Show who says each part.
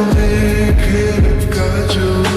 Speaker 1: 손에 그립 가져.